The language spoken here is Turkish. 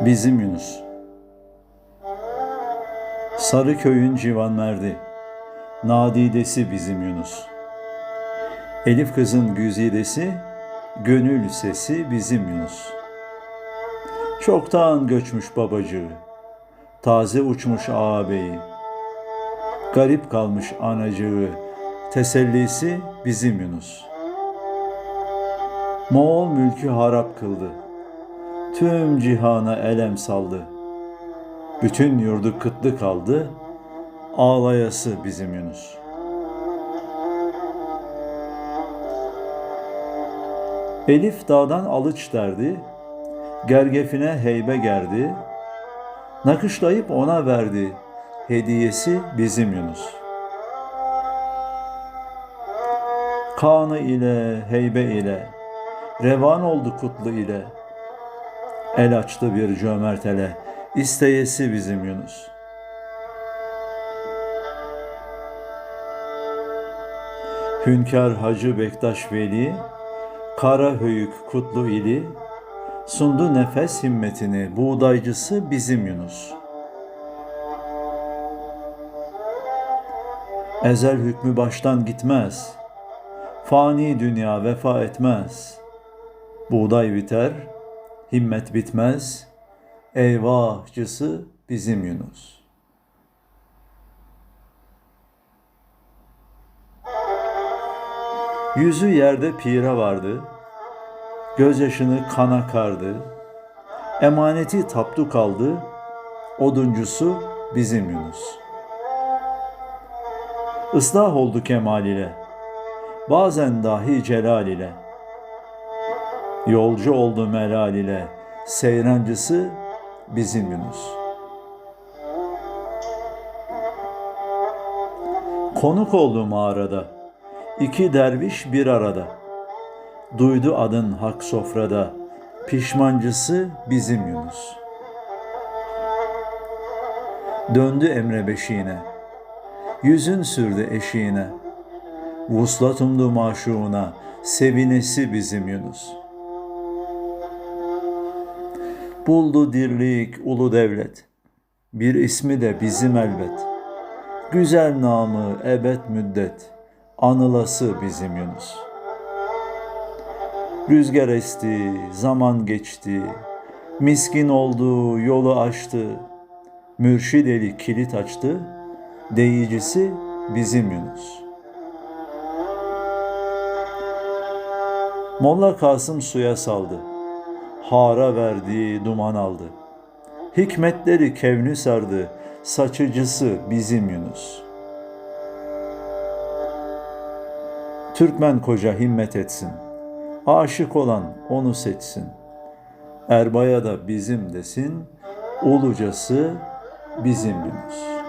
Bizim Yunus. Sarıköy'ün civanmerdi Nadidesi bizim Yunus. Elif kızın güzidesi Gönül sesi bizim Yunus. Çoktan göçmüş babacığı Taze uçmuş ağabeyi Garip kalmış anacığı Tesellisi bizim Yunus. Moğol mülkü harap kıldı Tüm cihana elem saldı. Bütün yurdu kıtlı kaldı. Ağlayası bizim Yunus. Elif dağdan alıç derdi. Gergefine heybe gerdi. Nakışlayıp ona verdi. Hediyesi bizim Yunus. Kanı ile, heybe ile, revan oldu kutlu ile, El açtı bir cömert ele, isteyesi bizim Yunus. Hünkar Hacı Bektaş Veli, Kara höyük kutlu ili, sundu nefes himmetini, buğdaycısı bizim Yunus. Ezel hükmü baştan gitmez, fani dünya vefa etmez. Buğday biter, himmet bitmez, eyvahcısı bizim Yunus. Yüzü yerde pire vardı, gözyaşını kana kardı, emaneti taptu kaldı, oduncusu bizim Yunus. Islah oldu kemal ile, bazen dahi celal ile, Yolcu oldu melal ile, seyrancısı bizim Yunus. Konuk oldu mağarada, iki derviş bir arada. Duydu adın hak sofrada, pişmancısı bizim Yunus. Döndü emre beşiğine, yüzün sürdü eşiğine. Vuslat maşuğuna, sevinesi bizim Yunus.'' Buldu dirlik ulu devlet. Bir ismi de bizim elbet. Güzel namı ebed müddet. Anılası bizim Yunus. Rüzgar esti, zaman geçti. Miskin oldu, yolu açtı. Mürşid eli kilit açtı. Deyicisi bizim Yunus. Molla Kasım suya saldı hara verdi, duman aldı. Hikmetleri kevnü sardı, saçıcısı bizim Yunus. Türkmen koca himmet etsin, aşık olan onu seçsin. Erbaya da bizim desin, ulucası bizim Yunus.''